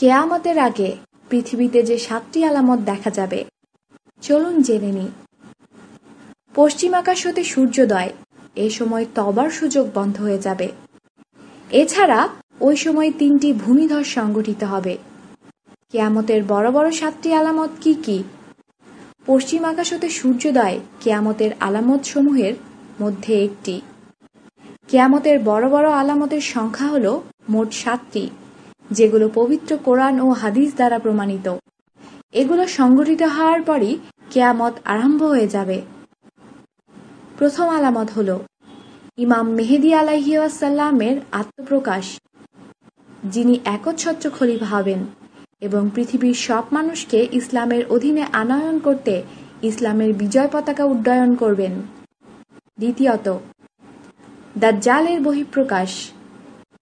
কেয়ামতের আগে পৃথিবীতে যে সাতটি আলামত দেখা যাবে, চলুন জেনে নিই। পশ্চিম আকাশ হতে সূর্যোদয়, এ সময় তবার সুযোগ বন্ধ হয়ে যাবে। এছাড়া ওই সময় তিনটি ভূমিধস সংগঠিত হবে। কেয়ামতের বড় বড় সাতটি আলামত কি কি? পশ্চিম আকাশ হতে সূর্যোদয় কেয়ামতের আলামত সমূহের মধ্যে একটি। কেয়ামতের বড় বড় আলামতের সংখ্যা হল মোট সাতটি। যেগুলো পবিত্র কোরআন ও হাদিস দ্বারা প্রমাণিত। এগুলো সংগঠিত হওয়ার পরই কেয়ামত আরম্ভ হয়ে যাবে। প্রথম আলামত হল, ইমাম মেহেদি আলাইসাল্লামের আত্মপ্রকাশ। যিনি একচ্ছত্র খলিফা হবেন এবং পৃথিবীর সব মানুষকে ইসলামের অধীনে আনয়ন করতে ইসলামের বিজয় পতাকা উড্ডয়ন করবেন। দ্বিতীয়ত, দাজ্জালের বহিঃপ্রকাশ।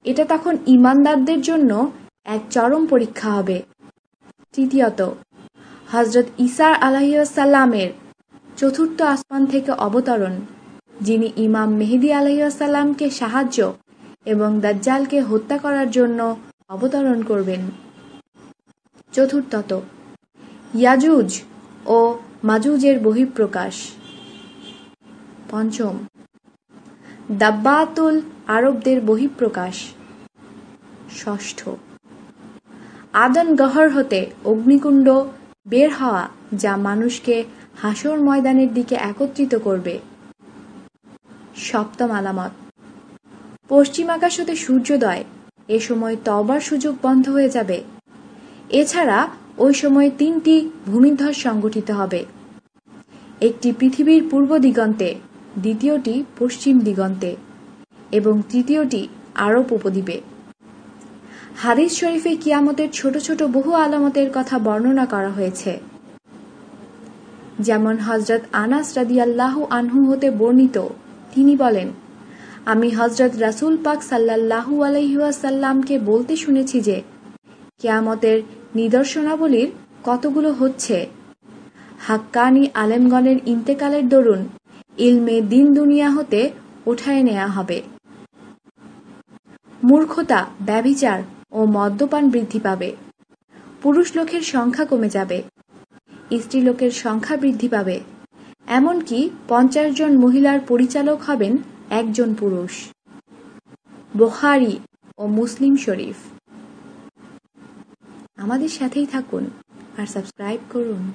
এটা তখন ইমানদারদের জন্য এক চরম পরীক্ষা হবে। তৃতীয়ত হজরত ইসার আলাহিসাল্লামের চতুর্থ আসমান থেকে অবতরণ, যিনি ইমাম মেহেদি আলাইসাল্লামকে সাহায্য এবং দাজ্জালকে হত্যা করার জন্য অবতরণ করবেন। চতুর্থত, ইয়াজুজ ও মাজুজের বহিঃপ্রকাশ। পঞ্চম দাব্বাতুল আরবদের বহিঃপ্রকাশ। ষষ্ঠ। আদন গহর হতে অগ্নিকুণ্ড বের হওয়া যা মানুষকে হাসর ময়দানের দিকে একত্রিত করবে। সপ্তম আলামত। পশ্চিম আকাশ হতে সূর্যোদয়, এ সময় তবার সুযোগ বন্ধ হয়ে যাবে। এছাড়া ওই সময় তিনটি ভূমিধ্বস সংগঠিত হবে। একটি পৃথিবীর পূর্ব দিগন্তে দ্বিতীয়টি পশ্চিম দিগন্তে এবং তৃতীয়টি আরব উপদ্বীপে। হাদিস শরীফে কিয়ামতের ছোট ছোট বহু আলামতের কথা বর্ণনা করা হয়েছে। যেমন হজরত আনাস রাদিয়াল্লাহ আনহু হতে বর্ণিত, তিনি বলেন, আমি হজরত রাসুল পাক সাল্লাহু আলহিউসাল্লামকে বলতে শুনেছি যে, কেয়ামতের নিদর্শনাবলীর কতগুলো হচ্ছে। হাক্কানি আলেমগণের ইন্তেকালের দরুন ইলমে দিন দুনিয়া হতে উঠায় নেওয়া হবে। মূর্খতা, ব্যভিচার ও মদ্যপান বৃদ্ধি পাবে। পুরুষ লোকের সংখ্যা কমে যাবে। স্ত্রী লোকের সংখ্যা বৃদ্ধি পাবে। এমনকি পঞ্চাশ জন মহিলার পরিচালক হবেন একজন পুরুষ। বোখারি ও মুসলিম শরীফ। আমাদের সাথেই থাকুন আর সাবস্ক্রাইব করুন।